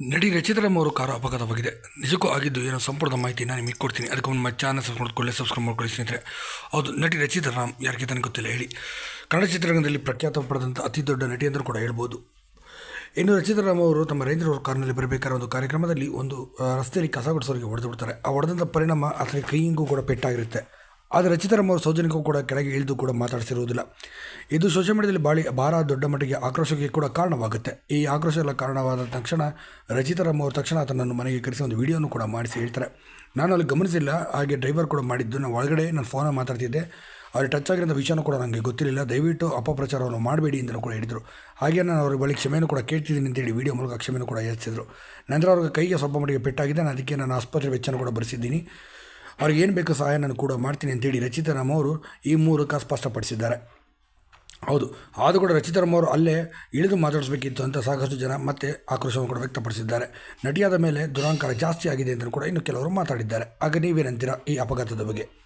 ನಟಿ ರಚಿತರಾಮ್ ಅವರು ಕಾರು ಅಪಘಾತವಾಗಿದೆ. ನಿಜಕ್ಕೂ ಆಗಿದ್ದು ಏನೋ ಸಂಪೂರ್ಣ ಮಾಹಿತಿ ನಾನು ನಿಮಗೆ ಕೊಡ್ತೀನಿ. ಅದಕ್ಕೆ ಒಂದು ಚಾನಲ್ ಸಬ್ಸ್ಕ್ರೈಬ್ ಮಾಡ್ಕೊಳ್ಳಿ ಸಬ್ಸ್ಕ್ರೈಬ್ ಮಾಡ್ಕೊಳ್ಳಿ ಸ್ನೇಹಿತರೆ. ಹೌದು, ನಟಿ ರಚಿತಾರಾಮ್ ಯಾರಿಗೆ ತನಗೆ ಗೊತ್ತಿಲ್ಲ, ಹೇಳಿ. ಕನ್ನಡ ಚಿತ್ರರಂಗದಲ್ಲಿ ಪ್ರಖ್ಯಾತ ಪಡೆದಂಥ ಅತಿ ದೊಡ್ಡ ನಟಿ ಅಂತಲೂ ಕೂಡ ಹೇಳ್ಬೋದು. ಇನ್ನು ರಚಿತಾರಾಮ್ ಅವರು ತಮ್ಮ ರೇಂಜರ್ ಅವರು ಕಾರ್ನಲ್ಲಿ ಬರಬೇಕಾದ ಒಂದು ಕಾರ್ಯಕ್ರಮದಲ್ಲಿ ಒಂದು ರಸ್ತೆಯಲ್ಲಿ ಕಸ ಗುಡಿಸೋರಿಗೆ ಹೊಡೆದು ಬಿಡ್ತಾರೆ. ಆ ಹೊಡೆದಂಥ ಪರಿಣಾಮ ಆತನ ಕೈಯಿಂಗೂ ಕೂಡ ಪೆಟ್ಟಾಗಿರುತ್ತೆ. ಆದರೆ ರಚಿತಾರಾಮ್ ಅವರು ಸೌಜನ್ಯಕ್ಕೂ ಕೂಡ ಕೆಳಗೆ ಇಳಿದು ಕೂಡ ಮಾತಾಡಿಸಿರುವುದಿಲ್ಲ. ಇದು ಸೋಷಿಯಲ್ ಮೀಡಿಯಾದಲ್ಲಿ ಬಾಳಿ, ಭಾರ ದೊಡ್ಡ ಮಟ್ಟಿಗೆ ಆಕ್ರೋಶಕ್ಕೆ ಕೂಡ ಕಾರಣವಾಗುತ್ತೆ. ಈ ಆಕ್ರೋಶ ಎಲ್ಲ ಕಾರಣವಾದ ತಕ್ಷಣ ರಚಿತಾರಾಮ್ ಅವರು ತಕ್ಷಣ ಆತನನ್ನು ಮನೆಗೆ ಕರೆಸಿ ಒಂದು ವಿಡಿಯೋನು ಕೂಡ ಮಾಡಿಸಿ ಹೇಳ್ತಾರೆ. ನಾನು ಅಲ್ಲಿ ಗಮನಿಸಿಲ್ಲ, ಹಾಗೆ ಡ್ರೈವರ್ ಕೂಡ ಮಾಡಿದ್ದು. ನಾನು ಒಳಗಡೆ ನಾನು ಫೋನಲ್ಲಿ ಮಾತಾಡ್ತಿದ್ದೆ. ಅವ್ರಿಗೆ ಟಚ್ ಆಗಿರೋಂಥ ವಿಷಯನೂ ಕೂಡ ನನಗೆ ಗೊತ್ತಿರಲಿಲ್ಲ. ದಯವಿಟ್ಟು ಅಪಪ್ರಚಾರವನ್ನು ಮಾಡಬೇಡಿ ಅಂತಲೂ ಕೂಡ ಹೇಳಿದರು. ಹಾಗೆ ನಾನು ಅವ್ರ ಬಳಿ ಕ್ಷಮೆಯನ್ನು ಕೂಡ ಕೇಳ್ತಿದ್ದೀನಿ ಅಂತೇಳಿ ವಿಡಿಯೋ ಮೂಲಕ ಕ್ಷಮೆಯನ್ನು ಕೂಡ ಯಾಚಿಸಿದರು ನಂತರ ಅವ್ರಿಗೆ ಕೈಗೆ ಸ್ವಲ್ಪ ಮಟ್ಟಿಗೆ ಪೆಟ್ಟಾಗಿದೆ. ನಾನು ಅದಕ್ಕೆ ನಾನು ಆಸ್ಪತ್ರೆ ವೆಚ್ಚನ ಕೂಡ ಭರಿಸಿದ್ದೀನಿ. ಅವ್ರಿಗೆ ಏನು ಬೇಕು ಸಹಾಯ ನಾನು ಕೂಡ ಮಾಡ್ತೀನಿ ಅಂತೇಳಿ ರಚಿತಾರಾಮ್ ಅವರು ಈ ಮೂಲಕ ಸ್ಪಷ್ಟಪಡಿಸಿದ್ದಾರೆ. ಹೌದು, ಆದರೂ ಕೂಡ ರಚಿತಾರಾಮ್ ಅವರು ಅಲ್ಲೇ ಇಳಿದು ಮಾತಾಡಿಸ್ಬೇಕಿತ್ತು ಅಂತ ಸಾಕಷ್ಟು ಜನ ಮತ್ತೆ ಆಕ್ರೋಶವನ್ನು ಕೂಡ ವ್ಯಕ್ತಪಡಿಸಿದ್ದಾರೆ. ನಟಿಯಾದ ಮೇಲೆ ದುರಾಂಕಾರ ಜಾಸ್ತಿ ಆಗಿದೆ ಅಂತ ಕೂಡ ಇನ್ನು ಕೆಲವರು ಮಾತಾಡಿದ್ದಾರೆ. ಆಗ ನೀವೇನಂತೀರಾ ಈ ಅಪಘಾತದ ಬಗ್ಗೆ?